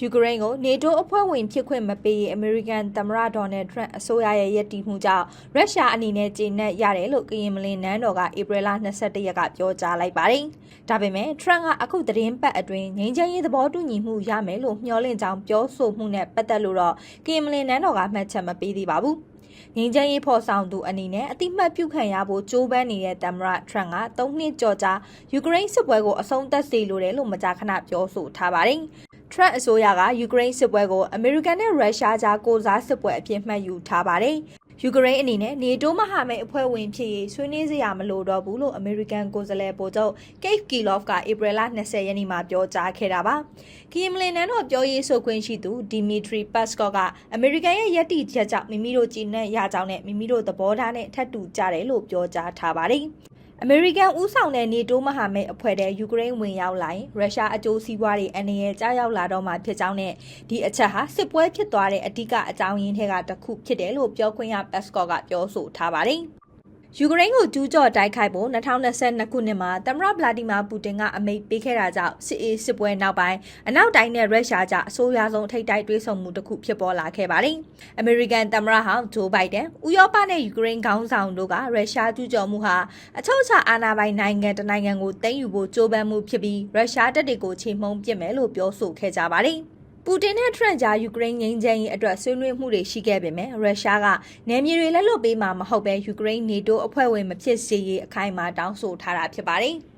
ယူကရိန်းကိုနေတိုးအဖွဲ့ဝင်ဖြစ်ခွင့်မပေးရေးအမေရိကန်သမ္မတဒေါ်နယ်ထရန့်အစိုးရရဲ့ရည်တည်မှုကြောင့်ရုရှားအနေနဲ့ကျေနပ်ရတယ်လို့ကရင်မလင်နန်းတော်ကဧပြီလ22ရက်ကပြောကြားလိုက်ပါတယ်။ဒါပေမဲ့ထရန့်ကအခုသတင်းပတ်အတွင်းငြိမ်းချမ်းရေးသဘောတူညီမှုရမယ်လို့မျှော်လင့်ကြောင်းပြောဆိုမှုနဲ့ပတ်သက်လို့တော့ကရင်မလင်နန်းတော်ကမှတ်ချက်မပေးသေးပါဘူး။ငင်းချမ်းရေးဖော်ဆောင်သူအနေနဲ့အတိမတ်ပြုခံရဖို့ကြိုးပမ်းနေတဲ့သမ္မတထရန့်က၃နှစ်ကြော်ကြာယူကရိန်းစစ်ပွဲကိုအဆုံးသတ်စေလိုတယ်လို့မကြာခဏပြောဆိုထားပါတယ်။ ထရန့်အစိုးရကယူကရိန်းစစ်ပွဲကိုအမေရိကန်နဲ့ရုရှားကြားကိုစားစစ်ပွဲအဖြစ်မှတ်ယူထားပါတယ်။ယူကရိန်းအနေနဲ့နေတိုးမဟာမိတ်အဖွဲ့ဝင်ဖြစ်ရေးဆွေးနွေးစရာမလိုတော့ဘူးလို့အမေရိကန်ကိုယ်စားလှယ်ဗိုလ်ချုပ် Keith Kellogg ကဧပြီလ20ရက်နေ့မှာပြောကြားခဲ့တာပါ။ကီယမလင်နန်းတော်ပြောရေးဆိုခွင့်ရှိသူဒီမီထရီပတ်စကော့ကအမေရိကန်ရဲ့ယက်တီချက်ကြောင့်မိမိတို့ကြည်နက်ရကြောင်းနဲ့မိမိတို့သဘောထားနဲ့ထပ်တူကြတယ်လို့ပြောကြားထားပါတယ်။ အမေရိကန်ဦးဆောင်တဲ့နေတိုးမဟာမိတ်အဖွဲ့တဲ့ယူကရိန်းဝင်ရောက်လာရင်ရုရှားအကျိုးစီးပွားတွေအနေနဲ့ကြားရောက်လာတော့မှဖြစ်ကြောင်းနဲ့ဒီအချက်ဟာစစ်ပွဲဖြစ်သွားတဲ့အဓိကအကြောင်းရင်းထဲကတစ်ခုဖြစ်တယ်လို့ပြောခွင့်ရပတ်စကော့ကပြောဆိုထားပါတယ်။ ယူကရိန်းကိုကျူးကျော်တိုက်ခိုက်ဖို့2022ခုနှစ်မှာသမ္မတဗလာဒီမာပူတင်ကအမိန့်ပေးခဲ့တာကြောင့်စစ်အေးစစ်ပွဲနောက်ပိုင်းအနောက်တိုင်းနဲ့ရုရှားကြားအဆိုးရွားဆုံးထိပ်တိုက်တွေးဆုံမှုတစ်ခုဖြစ်ပေါ်လာခဲ့ပါတယ်။အမေရိကန်သမ္မတဟောင်းဂျိုးဘိုင်ဒန်ဥရောပနဲ့ယူကရိန်းခေါင်းဆောင်တို့ကရုရှားကျူးကျော်မှုဟာအချုပ်အခြာအာဏာပိုင်နိုင်ငံတစ်နိုင်ငံကိုသိမ်းယူဖို့ကြိုးပမ်းမှုဖြစ်ပြီးရုရှားတပ်တွေကိုချိန်မှုန်းပစ်မယ်လို့ပြောဆိုခဲ့ကြပါတယ်။ ပူတင်နဲ့ထရန့်ကြားယူကရိန်းငြိမ်းချမ်းရေးအတွက်ဆွေးနွေးမှုတွေရှိခဲ့ပေမဲ့ရုရှားကနယ်မြေတွေလက်လွတ်ပေးမှာမဟုတ်ဘဲယူကရိန်းနေတိုးအဖွဲ့ဝင်မဖြစ်စေရေးအခိုင်အမာတောင်းဆိုထားတာဖြစ်ပါတယ်။